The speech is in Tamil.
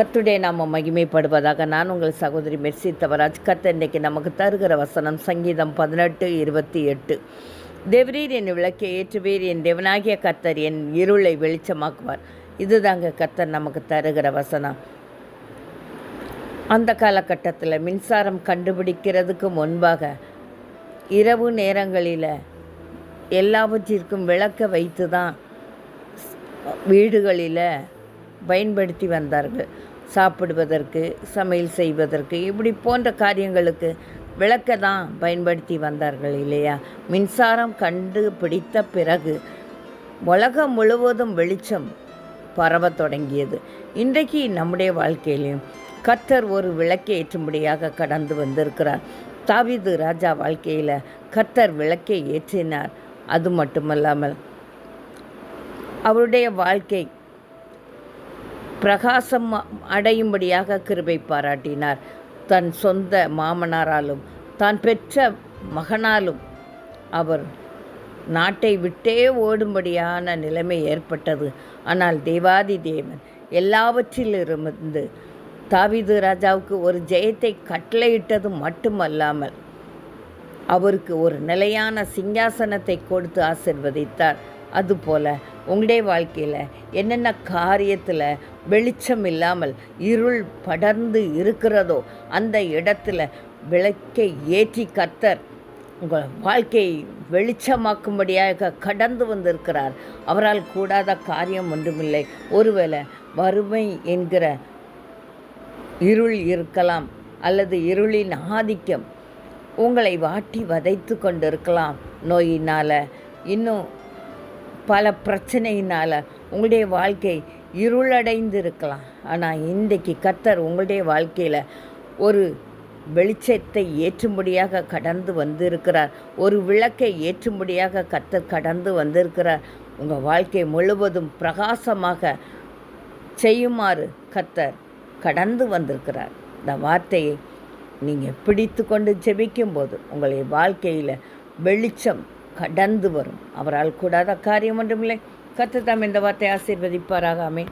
கத்துடைய நாம மகிமைப்படுவதாக நான் உங்கள் சகோதரி மெர்சி தவராஜ். கத்த இன்னைக்கு நமக்கு தருகிற வசனம் சங்கீதம் பதினெட்டு இருபத்தி எட்டு. தேவரீர் என் விளக்கை ஏற்றுவீர் என் தேவனாகிய கத்தர் என் இருளை வெளிச்சமாக்குவார். இதுதாங்க கத்தர் நமக்கு தருகிற வசனம். அந்த காலகட்டத்தில் மின்சாரம் கண்டுபிடிக்கிறதுக்கு முன்பாக இரவு நேரங்களில் எல்லாவற்றிற்கும் விளக்க வைத்து தான் வீடுகளில் பயன்படுத்தி வந்தார்கள். சாப்பிடுவதற்கு சமையல் செய்வதற்கு இப்படி போன்ற காரியங்களுக்கு விளக்க தான் பயன்படுத்தி வந்தார்கள் இல்லையா? மின்சாரம் கண்டுபிடித்த பிறகு உலகம் முழுவதும் வெளிச்சம் பரவ தொடங்கியது. இன்றைக்கு நம்முடைய வாழ்க்கையிலையும் கர்த்தர் ஒரு விளக்கை ஏற்றும்படியாக கடந்து வந்திருக்கிறார். தாவிது ராஜா வாழ்க்கையில் கர்த்தர் விளக்கை ஏற்றினார். அது மட்டுமல்லாமல் அவருடைய வாழ்க்கை பிரகாசம் அடையும்படியாக கிருபை பாராட்டினார். தன் சொந்த மாமனாராலும் தான் பெற்ற மகனாலும் அவர் நாட்டை விட்டே ஓடும்படியான நிலைமை ஏற்பட்டது. ஆனால் தேவாதி தேவன் எல்லாவற்றிலிருந்து தாவிது ராஜாவுக்கு ஒரு ஜெயத்தை கட்டளையிட்டது மட்டுமல்லாமல் அவருக்கு ஒரு நிலையான சிங்காசனத்தை கொடுத்து ஆசிர்வதித்தார். அதுபோல் உங்களுடைய வாழ்க்கையில் என்னென்ன காரியத்தில் வெளிச்சம் இல்லாமல் இருள் படர்ந்து இருக்கிறதோ அந்த இடத்துல விளக்கை ஏற்றி கத்தர் உங்கள் வாழ்க்கையை வெளிச்சமாக்கும்படியாக கடந்து வந்திருக்கிறார். அவரால் கூடாத காரியம் ஒன்றுமில்லை. ஒருவேளை வறுமை என்கிற இருள் இருக்கலாம் அல்லது இருளின் ஆதிக்கம் உங்களை வாட்டி வதைத்து கொண்டிருக்கலாம். நோயினால் இன்னும் பல பிரச்சனையினால் உங்களுடைய வாழ்க்கை இருளடைந்து இருக்கலாம் ஆனால் இன்றைக்கு கத்தர் உங்களுடைய வாழ்க்கையில் ஒரு வெளிச்சத்தை ஏற்றும்படியாக கடந்து வந்திருக்கிறார். ஒரு விளக்கை ஏற்றும்படியாக கத்தர் கடந்து வந்திருக்கிறார். உங்கள் வாழ்க்கை முழுவதும் பிரகாசமாக செய்யுமாறு கத்தர் கடந்து வந்திருக்கிறார். இந்த வார்த்தையை நீங்கள் பிடித்து கொண்டு ஜெபிக்கும்போது உங்களுடைய வாழ்க்கையில் வெளிச்சம் கடந்து வரும். அவரால் கூடாத காரியம் ஒன்றுமில்லை. கத்து தாம் இந்த வார்த்தை ஆசீர்வதிப்பாராக.